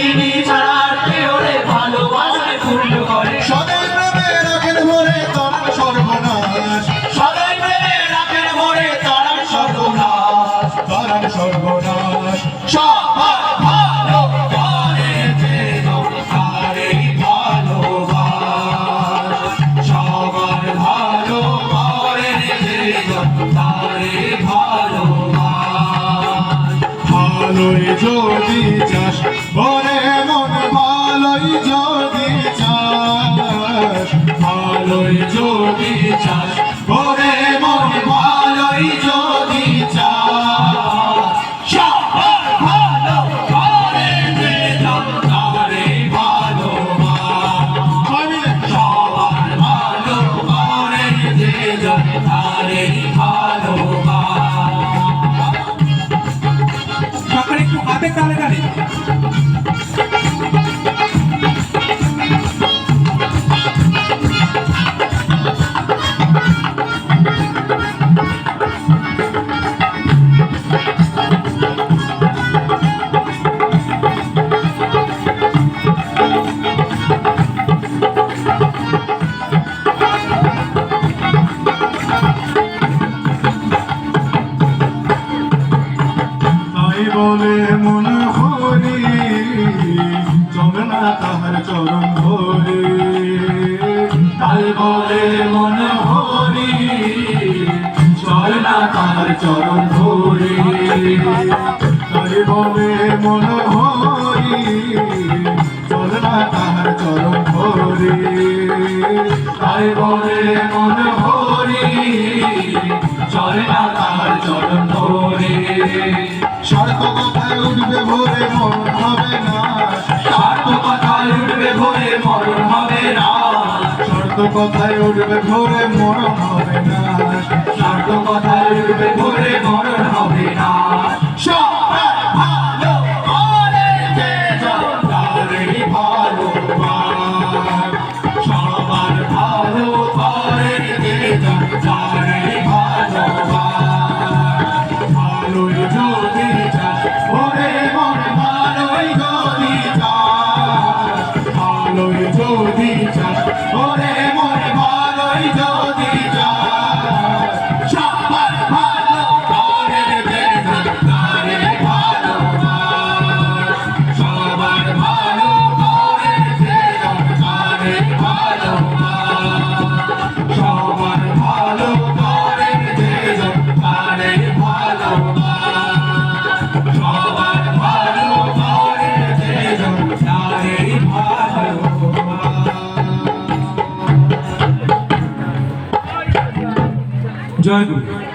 তিনি ছাড়া কেউ রে ভালোবাসায় ফুল করে। সদাই প্রেমে রাখেন মনে তারা সর্বনাশ। সদাই প্রেমে রাখেন মনে তারা সর্বনাশ। তারা সর্বনাশ। সবার ভালো করে যেন তারে ভালোবাস। সবার ভালো করে যেন তারে ভালোবাস। ভালোই যদি চাস জয় তারে ভালো সকলে একটু হাতে তালে গাড়ি তাহার চরণ ধরে। তাই বলে মনে হরি চলে না তাহার চরণ ধরে। তাই বলে মনে হরি চলে না তাহার চরণ ধরে। তাই বলে মনে হরি চলে না তাহার চরণ ধরে। স্বার্থ কথায় উঠবে ভোরে, মন হবে না। কথায় উঠবে ভোরে মরণ হবে না। স্বার্থ কথায় উঠবে ভোরে মরণ হবে না। জয় গুরু